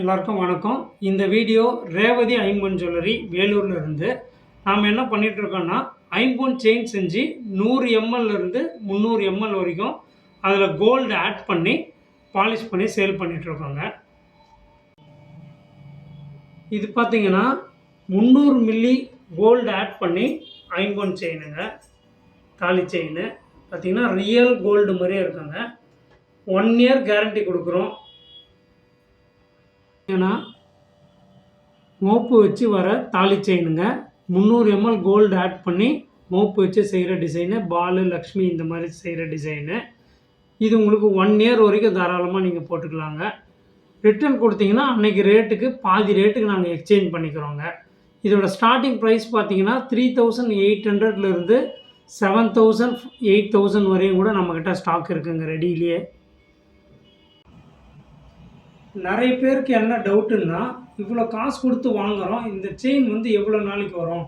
எல்லாருக்கும் வணக்கம். இந்த வீடியோ ரேவதி ஐம்பொன் ஜுவல்லரி வேலூர்ல இருந்து. நாம் என்ன பண்ணிகிட்ருக்கோன்னா ஐம்பொன் செயின் செஞ்சு நூறு எம்எல்லேருந்து முந்நூறு எம்எல் வரைக்கும் அதில் கோல்டு ஆட் பண்ணி பாலிஷ் பண்ணி சேல் பண்ணிகிட்ருக்கோங்க இது பார்த்தீங்கன்னா முந்நூறு மில்லி கோல்டு ஆட் பண்ணி ஐம்பொன் செயினுங்க தாலி செயின் பார்த்தீங்கன்னா ரியல் கோல்டு மாதிரியே இருக்குங்க. ஒன் இயர் கேரண்டி கொடுக்குறோம். ஏன்னா மோப்பு வச்சு வர தாலி செயினுங்க. முந்நூறு எம்எல் கோல்டு ஆட் பண்ணி மோப்பு வச்சு செய்கிற டிசைனு பாலு லக்ஷ்மி இந்த மாதிரி செய்கிற டிசைனு இது உங்களுக்கு ஒன் இயர் வரைக்கும் தாராளமாக நீங்கள் போட்டுக்கலாங்க. ரிட்டர்ன் கொடுத்தீங்கன்னா அன்றைக்கி ரேட்டுக்கு பாதி ரேட்டுக்கு நாங்கள் எக்ஸ்சேஞ்ச் பண்ணிக்கிறோங்க. இதோட ஸ்டார்டிங் ப்ரைஸ் பார்த்தீங்கன்னா த்ரீ தௌசண்ட் எயிட் ஹண்ட்ரட்லேருந்து செவன் தௌசண்ட் எயிட் தௌசண்ட் வரையும் கூட நம்மக்கிட்ட ஸ்டாக் இருக்குங்க ரெடியிலேயே நிறைய பேருக்கு என்ன டவுட்டுன்னா இவ்வளோ காசு கொடுத்து வாங்குறோம் இந்த செயின் வந்து எவ்வளோ நாளைக்கு வரும்?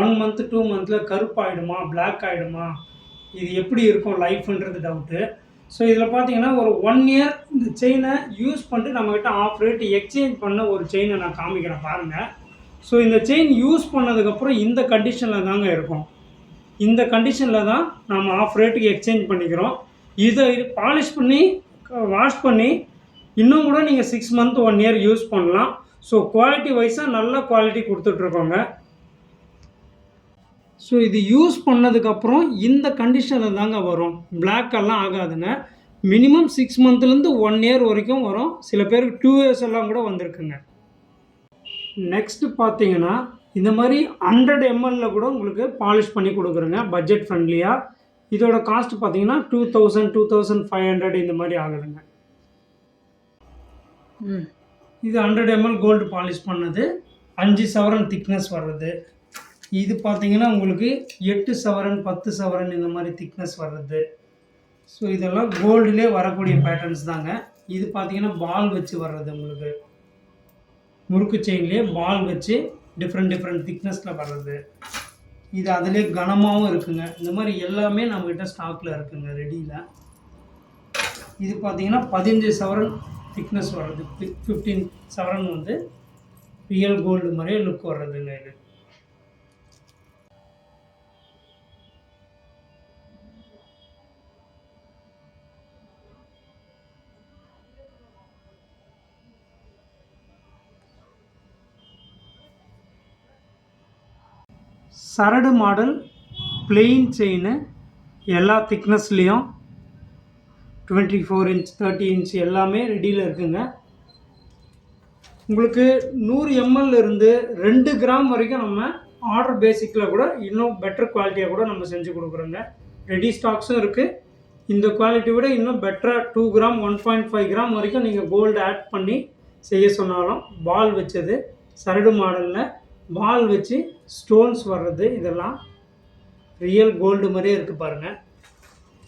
ஒன் மந்த்து டூ மந்தில் கருப்பாயிடுமா பிளாக் ஆகிடுமா இது எப்படி இருக்கும் லைஃப்ன்றது டவுட்டு ஸோ இதில் பார்த்தீங்கன்னா ஒரு ஒன் இயர் இந்த செயினை யூஸ் பண்ணிட்டு நம்மக்கிட்ட ஆஃப் ரேட் எக்ஸ்சேஞ்ச் பண்ண ஒரு செயினை நான் காமிக்கிறேன் பாருங்கள் ஸோ இந்த செயின் யூஸ் பண்ணதுக்கப்புறம் இந்த கண்டிஷனில் தாங்க இருக்கும். இந்த கண்டிஷனில் தான் நம்ம ஆஃப் ரேட்டுக்கு எக்ஸ்சேஞ்ச் பண்ணிக்கிறோம். இதை பாலிஷ் பண்ணி வாஷ் பண்ணி இன்னும் கூட நீங்கள் six month one year use பண்ணலாம். ஸோ குவாலிட்டி வைஸாக நல்ல குவாலிட்டி கொடுத்துட்ருக்கோங்க. ஸோ இது யூஸ் பண்ணதுக்கப்புறம் இந்த கண்டிஷனில் தாங்க வரும். பிளாக்கெல்லாம் எல்லாம் ஆகாதுங்க. மினிமம் சிக்ஸ் மந்த்லேருந்து ஒன் இயர் வரைக்கும் வரும். சில பேருக்கு டூ இயர்ஸ் எல்லாம் கூட வந்திருக்குங்க. நெக்ஸ்ட்டு பார்த்தீங்கன்னா இந்த மாதிரி ஹண்ட்ரட் எம்எல்ல கூட உங்களுக்கு பாலிஷ் பண்ணி கொடுக்குறேங்க. பட்ஜெட் ஃப்ரெண்ட்லியாக இதோட காஸ்ட் பார்த்தீங்கன்னா two thousand two thousand five hundred இந்த மாதிரி ஆகுதுங்க. இது ஹண்ட்ரட் எம்எல் கோல்டு பாலிஷ் பண்ணது. அஞ்சு சவரன் திக்னஸ் வர்றது. இது பார்த்தீங்கன்னா உங்களுக்கு எட்டு சவரன் பத்து சவரன் இந்த மாதிரி திக்னஸ் வர்றது. ஸோ இதெல்லாம் கோல்டுலேயே வரக்கூடிய பேட்டர்ன்ஸ் தாங்க. இது பார்த்தீங்கன்னா பால் வச்சு வர்றது உங்களுக்கு. முறுக்கு செயின்லேயே பால் வச்சு டிஃப்ரெண்ட் டிஃப்ரெண்ட் திக்னஸில் வர்றது. இது அதிலே கனமாகவும் இருக்குங்க. இந்த மாதிரி எல்லாமே நம்மக்கிட்ட ஸ்டாக்கில் இருக்குங்க ரெடியில் இது பார்த்தீங்கன்னா பதினஞ்சு சவரன் திக்னஸ் வர்றது ஃபிஃப்டீன் சவரன் வந்து ரியல் கோல்டு மாதிரியே லுக் வர்றதுங்க இது. சரடு மாடல் பிளெயின் செயின் எல்லா திக்னஸ்லேயும் twenty four inch thirty inch எல்லாமே ரெடியில் இருக்குங்க. உங்களுக்கு நூறு எம்எல் இருந்து ரெண்டு கிராம் வரைக்கும் நம்ம ஆர்டர் பேசிக்கில் கூட இன்னும் பெட்டர் குவாலிட்டியாக கூட நம்ம செஞ்சு கொடுக்குறோங்க. ரெடி ஸ்டாக்ஸும் இருக்குது இந்த குவாலிட்டி விட இன்னும் பெட்டராக two gram one point five gram வரைக்கும் நீங்கள் கோல்டு ஆட் பண்ணி செய்ய சொன்னாலும் பால் வச்சது சரடு மாடலில் பால் வச்சு ஸ்டோன்ஸ் வர்றது இதெல்லாம் ரியல் கோல்டு மாதிரியே இருக்குது பாருங்கள்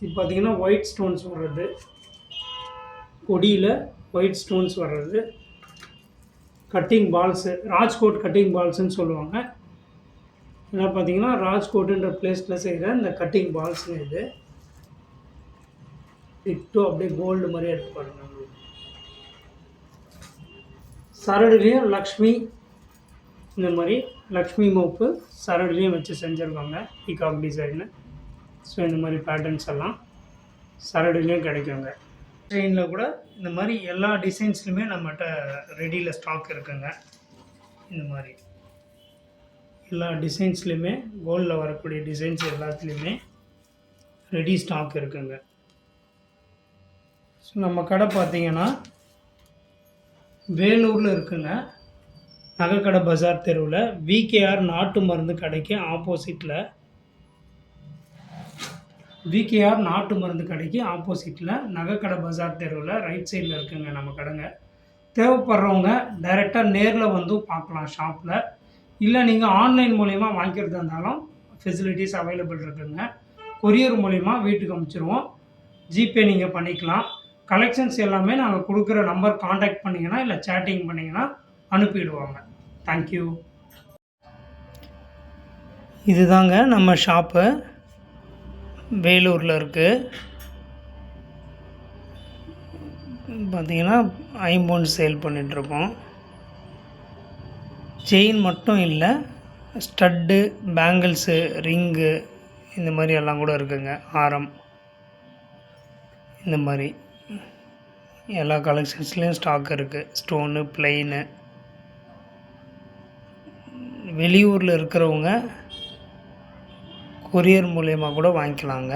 இது பார்த்தீங்கன்னா ஒயிட் ஸ்டோன்ஸ் வர்றது. கொடியில் ஒயிட் ஸ்டோன்ஸ் வர்றது. கட்டிங் பால்ஸு ராஜ்கோட் கட்டிங் பால்ஸுன்னு சொல்லுவாங்க. ஏன்னா பார்த்தீங்கன்னா ராஜ்கோட்டுன்ற பிளேஸில் செய்கிற இந்த கட்டிங் பால்ஸுங்க இது. இட்டு அப்படியே கோல்டு மாதிரியே இருக்கு பாருங்க. சரடுலேயும் லக்ஷ்மி இந்த மாதிரி லக்ஷ்மி மோப்பு சரடுலேயும் வச்சு செஞ்சுருக்காங்க. பிகாக் டிசைனு ஸோ இந்த மாதிரி பேட்டர்ன்ஸ் எல்லாம் சரடுலேயும் கிடைக்குங்க. ட்ரெயினில் கூட இந்த மாதிரி எல்லா டிசைன்ஸ்லையுமே நம்மகிட்ட ரெடியில் ஸ்டாக் இருக்குங்க. இந்த மாதிரி. எல்லா டிசைன்ஸ்லையுமே கோல்டில் வரக்கூடிய டிசைன்ஸ் எல்லாத்துலேயுமே ரெடி ஸ்டாக் இருக்குங்க. ஸோ நம்ம கடை பார்த்தீங்கன்னா வேலூரில் இருக்குங்க. நகைக்கடை பஜார் தெருவில் விகேஆர் நாட்டு மருந்து கடைக்கு ஆப்போசிட்டில் விகேஆர் நாட்டு மருந்து கடைக்கு ஆப்போசிட்டில் நகைக்கடை பஜார் தெருவில் ரைட் சைடில் இருக்குங்க நம்ம கடைங்க. தேவைப்படுறவங்க டைரெக்டாக நேரில் வந்து பார்க்கலாம் ஷாப்பில் இல்லை நீங்கள் ஆன்லைன் மூலயமா வாங்கிக்கிறதா இருந்தாலும் ஃபெசிலிட்டிஸ் அவைலபிள் இருக்குங்க. கொரியர் மூலயமா வீட்டுக்கு அமுச்சிடுவோம் ஜிபே நீங்கள் பண்ணிக்கலாம். கலெக்ஷன்ஸ் எல்லாமே நாங்கள் கொடுக்குற நம்பர் காண்டாக்ட் பண்ணிங்கன்னா இல்லை சேட்டிங் பண்ணிங்கன்னா அனுப்பிடுவாங்க. தேங்க்யூ இதுதாங்க நம்ம ஷாப்பு வேலூரில் இருக்குது பார்த்திங்கன்னா ஐம்பொன் சேல் பண்ணிகிட்ருக்கோம் செயின் மட்டும் இல்லை ஸ்டட்டு பேங்கிள்ஸு ரிங்கு இந்த மாதிரி எல்லாம் கூட இருக்குங்க. ஆரம் இந்த மாதிரி. எல்லா கலெக்ஷன்ஸ்லேயும் ஸ்டாக் இருக்குது ஸ்டோனு பிளெயினு. வெளியூரில் இருக்கிறவங்க கொரியர் மூலயமா கூட வாங்கிக்கலாங்க.